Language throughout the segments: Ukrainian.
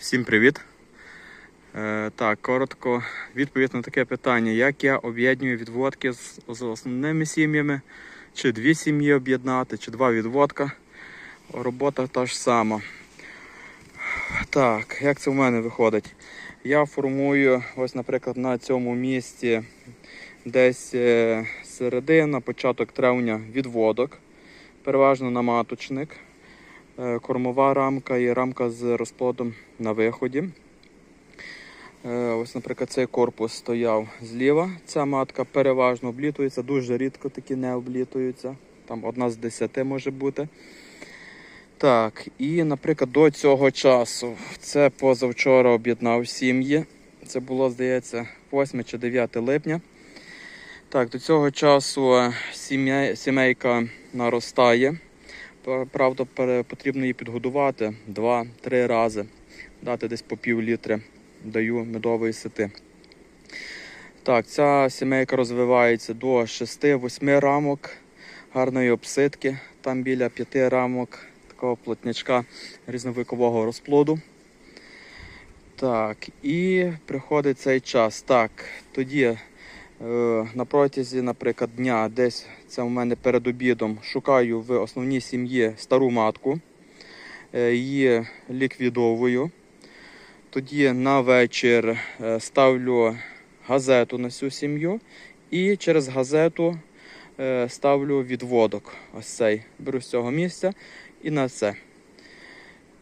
Всім привіт! Е, так, коротко відповідь на таке питання: як я об'єдную відводки з, з основними сім'ями, чи дві сім'ї об'єднати, чи два відводка. Робота та ж сама. Так, як це в мене виходить? Я формую, ось, наприклад, на цьому місці десь е, середина, початок травня відводок, переважно на маточник. Е, кормова рамка і рамка з розплодом на виході. Е, Ось, наприклад, цей корпус стояв зліва. Ця матка переважно облітується, дуже рідко такі не облітуються. Там одна з десяти може бути. Так, і, наприклад, до цього часу, це позавчора об'єднав сім'ї. Це було, здається, 8 чи 9 липня. Так, до цього часу е, сім'я, сімейка наростає. Правда, потрібно її підгодувати 2-3 рази, дати десь по пів літри даю медової сити. Так, ця сімейка розвивається до 6-8 рамок гарної обсидки. Там біля 5 рамок такого плотнячка різновикового розплоду. Так, і приходить цей час. Так, тоді на протязі, наприклад, дня, десь це у мене перед обідом, шукаю в основній сім'ї стару матку, е, її ліквідовую. Тоді на вечір е, ставлю газету на цю сім'ю і через газету е, ставлю відводок. Ось цей. Беру з цього місця і на це.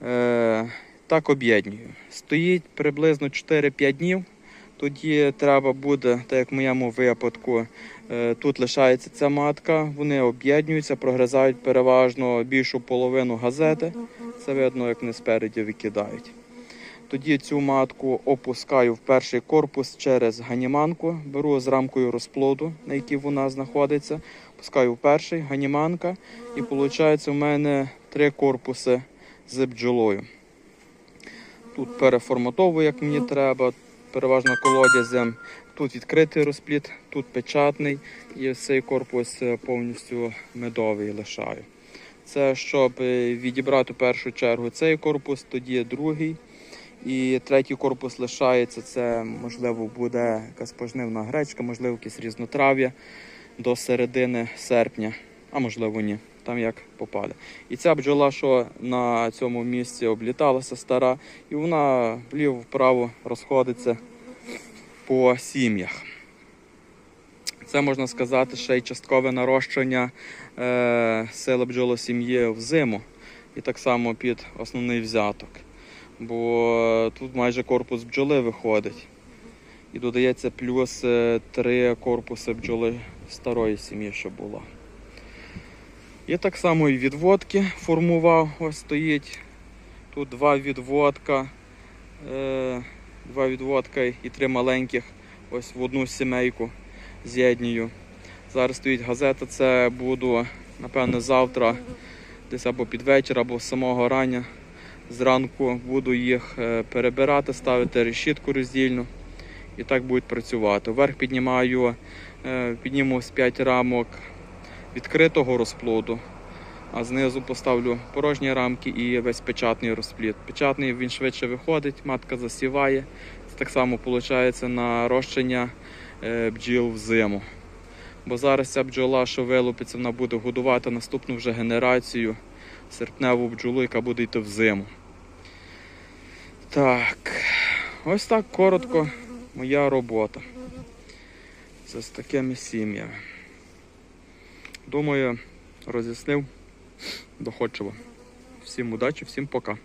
Е, Так об'єднюю. Стоїть приблизно 4-5 днів. Тоді треба буде, так як в моєму випадку, е, тут лишається ця матка, вони об'єднуються, прогризають переважно більшу половину газети. Це видно, як вони спереді викидають. Тоді цю матку опускаю в перший корпус через ганіманку, беру з рамкою розплоду, на якій вона знаходиться, пускаю в перший ганіманка, і виходить у мене три корпуси з бджолою. Тут переформатовую, як мені треба, переважно колодязем. Тут відкритий розплід, тут печатний, і цей корпус е, повністю медовий лишаю. Це щоб е, відібрати першу чергу цей корпус, тоді другий. І третій корпус лишається. Це можливо буде якась пожнивна гречка, можливо, якесь різнотрав'я до середини серпня, а можливо ні. Там як попаде. І ця бджола, що на цьому місці обліталася стара, і вона вліво-вправо розходиться по сім'ях. Це можна сказати ще й часткове нарощення е, сили бджолосім'ї в зиму, і так само під основний взяток. Бо тут майже корпус бджоли виходить. І додається плюс е, три корпуси бджоли старої сім'ї, що була. І так само і відводки формував. Ось стоїть. Тут два відводка, е, два відводка і три маленьких ось в одну сімейку з'єднюю. Зараз стоїть газета, це буду, напевно, завтра, десь або під вечір, або з самого рання. Зранку буду їх е, перебирати, ставити решітку роздільну і так будуть працювати. Вверх піднімаю, е, підніму з 5 рамок відкритого розплоду, а знизу поставлю порожні рамки і весь печатний розплід. Печатний він швидше виходить, матка засіває. Це так само виходить нарощення е, бджіл в зиму. Бо зараз ця бджола, що вилупиться, вона буде годувати наступну вже генерацію серпневу бджолу, яка буде йти в зиму. Так, ось так коротко моя робота. Це з такими сім'ями. Думаю, роз'яснив доходчиво. Всім удачі, всім пока.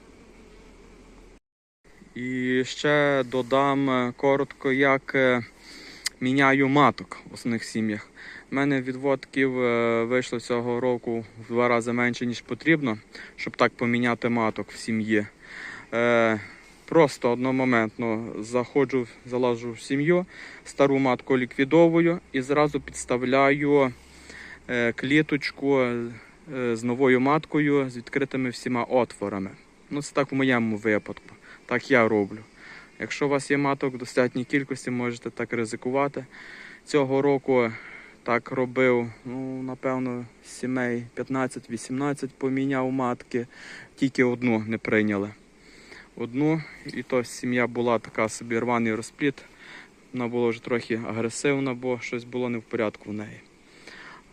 І ще додам е, коротко, як е, міняю маток в основних сім'ях. У мене відводків е, вийшло цього року в два рази менше, ніж потрібно, щоб так поміняти маток в сім'ї. Просто одномоментно заходжу, залажу в сім'ю, стару матку ліквідовую і зразу підставляю кліточку е, з новою маткою з відкритими всіма отворами. Ну, це так в моєму випадку. Так я роблю. Якщо у вас є маток в достатній кількості, можете так ризикувати. Цього року так робив, ну, напевно, сімей 15-18 поміняв матки, тільки одну не прийняли. одну, і то сім'я була така собі рваний розпліт. Вона була вже трохи агресивна, бо щось було не в порядку в неї.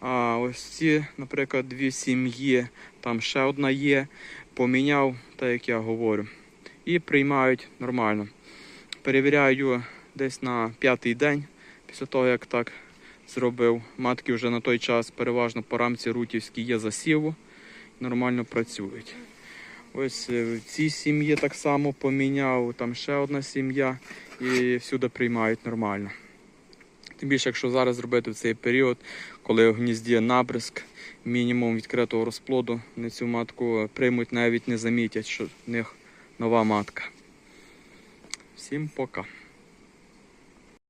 А ось ці, наприклад, дві сім'ї, там ще одна є, поміняв, так як я говорю, і приймають нормально. Перевіряю десь на п'ятий день після того, як так зробив. Матки вже на той час переважно по рамці рутівській є засіву, нормально працюють. Ось е, в цій сім'ї так само поміняв, там ще одна сім'я і всюди приймають нормально. Тим більше, якщо зараз зробити в цей період, коли в гнізді набризк, мінімум відкритого розплоду, вони цю матку приймуть, навіть не замітять, що в них нова матка. Всім пока.